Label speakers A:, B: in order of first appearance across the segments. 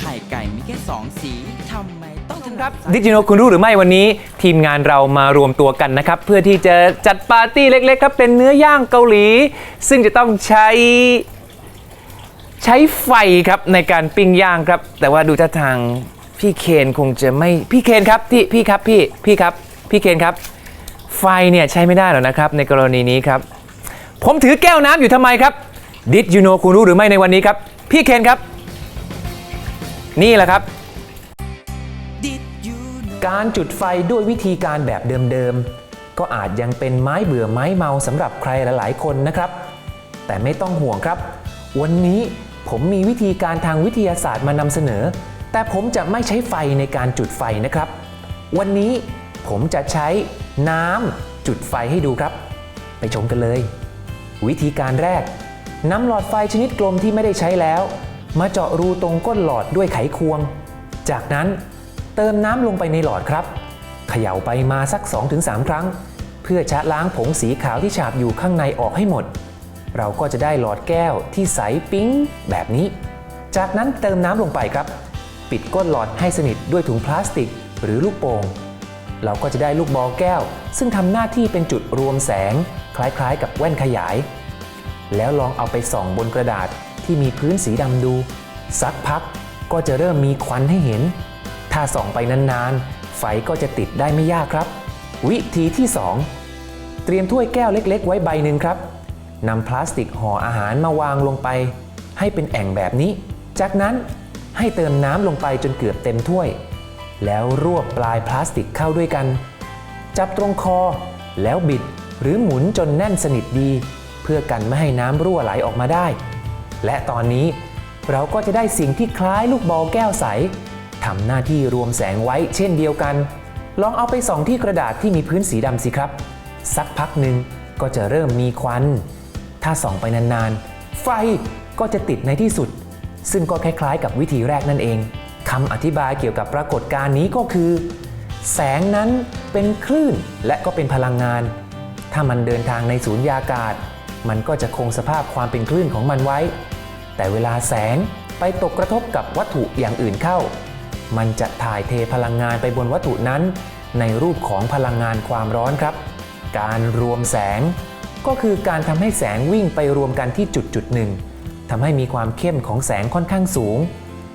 A: ไข่ไก่มีแค่สองสีทำไมต้องถ
B: ค
A: นั
B: รั
A: ด
B: บ
A: ซ้าย
B: ดิจิโนคุณรู้หรือไม่วันนี้ ทีมงานเรามารวมตัวกันนะครับ เพื่อที่จะจัดปาร์ตี้เล็กๆครับเป็นเนื้อย่างเกาหลี ซึ่งจะต้องใช้ ใช้ไฟครับในการปิ้งย่างครับ แต่ว่าดูท่าทางพี่เคนคงจะไม่พี่เคนครับที่พี่ครับพี่พี่ครับพี่เคนครับ ไฟเนี่ยใช้ไม่ได้หรอกนะครับ ในกรณีนี้ครับ ผมถือแก้วน้ำอยู่ทำไมครับดิจิโนคุณรู้หรือไม่ในวันนี้ครับ พี่เคนครับ นี่แหละครับ
A: Did you know
B: การจุดไฟด้วยวิธีการแบบเดิมๆ ก็อาจยังเป็นไม้เบื่อไม้เมาสำหรับใครหลายๆ คนนะครับ แต่ไม่ต้องห่วงครับ วันนี้ผมมีวิธีการทางวิทยาศาสตร์มานำเสนอ แต่ผมจะไม่ใช้ไฟในการจุดไฟนะครับ วันนี้ผมจะใช้น้ำจุดไฟให้ดูครับ ไปชมกันเลย วิธีการแรกนำหลอดไฟชนิดกลมที่ไม่ได้ใช้แล้ว มาเจาะรูตรงก้นหลอดด้วยไขควง จากนั้นเติมน้ำลงไปในหลอดครับเขย่าไปมาสัก 2-3 ครั้ง เพื่อชะล้างผงสีขาวที่ฉาบอยู่ข้างในออกให้หมด เราก็จะได้หลอดแก้วที่ใสปิ๊งแบบนี้ จากนั้นเติมน้ำลงไปครับ ปิดก้นหลอดให้สนิทด้วยถุงพลาสติก หรือลูกโป่งเราก็จะได้ลูกบอลแก้ว ซึ่งทำหน้าที่เป็นจุดรวมแสง คล้ายๆ กับแว่นขยาย แล้วลองเอาไปส่องบนกระดาษ ที่มีพื้นสีดำดู สักพักก็จะเริ่มมีควันให้เห็น ถ้าส่องไปนานๆ ไฟก็จะติดได้ไม่ยากครับ วิธีที่ 2 เตรียมถ้วยแก้วเล็ก ๆ ไว้ใบหนึ่งครับนำพลาสติกห่ออาหารมาวางลงไป ให้เป็นแอ่งแบบนี้ จากนั้นให้เติมน้ำลงไปจนเกือบเต็มถ้วย แล้วรวบปลายพลาสติกเข้าด้วยกัน จับตรงคอ แล้วบิดหรือหมุนจนแน่นสนิทดี เพื่อกันไม่ให้น้ำรั่วไหลออกมาได้ และตอนนี้เราก็จะได้สิ่งที่คล้ายลูกบอลแก้วใสทำหน้าที่รวมแสงไว้เช่นเดียวกัน ลองเอาไปส่องที่กระดาษที่มีพื้นสีดำสิครับ สักพักหนึ่งก็จะเริ่มมีควัน ถ้าส่องไปนานๆ ไฟก็จะติดในที่สุด ซึ่งก็คล้ายๆ กับวิธีแรกนั่นเองคำอธิบายเกี่ยวกับปรากฏการณ์นี้ก็คือ แสงนั้นเป็นคลื่นและก็เป็นพลังงาน ถ้ามันเดินทางในสูญญากาศ มันก็จะคงสภาพความเป็นคลื่นของมันไว้ แต่เวลาแสงไปตกกระทบกับวัตถุอย่างอื่นเข้า มันจะถ่ายเทพลังงานไปบนวัตถุนั้น ในรูปของพลังงานความร้อนครับ การรวมแสง ก็คือการทำให้แสงวิ่งไปรวมกันที่จุดจุดหนึ่งทำให้มีความเข้มของแสงค่อนข้างสูง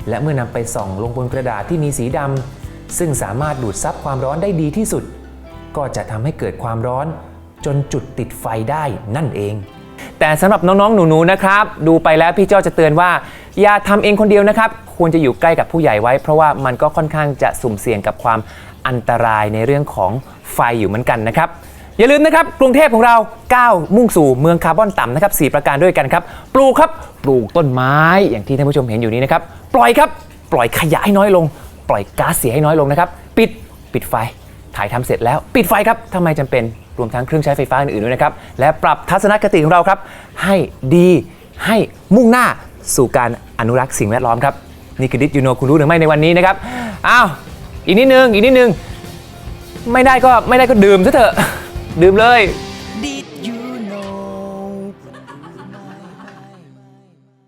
B: และเมื่อนำไปส่องลงบนกระดาษที่มีสีดำซึ่งสามารถดูดซับความร้อนได้ดีที่สุด ก็จะทำให้เกิดความร้อนจนจุดติดไฟได้นั่นเอง แต่สำหรับน้องๆ หนูๆ นะครับ ดูไปแล้วพี่เจ้าจะเตือนว่า อย่าทำเองคนเดียวนะครับ ควรจะอยู่ใกล้กับผู้ใหญ่ไว้ เพราะว่ามันก็ค่อนข้างจะสุ่มเสี่ยงกับความอันตรายในเรื่องของไฟอยู่เหมือนกันนะครับ อย่าลืมนะครับ กรุงเทพของเราก้าวมุ่งสู่เมืองคาร์บอนต่ำนะครับสประการด้วยกันครับ ปลูกครับ ปลูกต้นไม้อย่างที่ท่านผู้ชมเห็นอยู่นี้นะครับ ปล่อยครับ ปล่อยขยะให้น้อยลง ปล่อยก๊าซเสียให้น้อยลงนะครับ ปิด ปิดไฟ ถ่ายทำเสร็จแล้ว ปิดไฟครับทำไมจำเป็นรวมทั้งเครื่องใช้ไฟฟ้าอื่นๆด้วยนะครับ และปรับทัศนคติของเราครับ ให้ดีให้มุ่งหน้าสู่การอนุรักษ์สิ่งแวดล้อมครับ นี่คือดิจิโนคุณรู้หรือไม่ในวันนี้นะครับอ้าวอีกนิดนึงอีกนิดนึง ไม่ได้ก็ไม่ได้ก็ดื่มซะเถอะ ดื่มเลย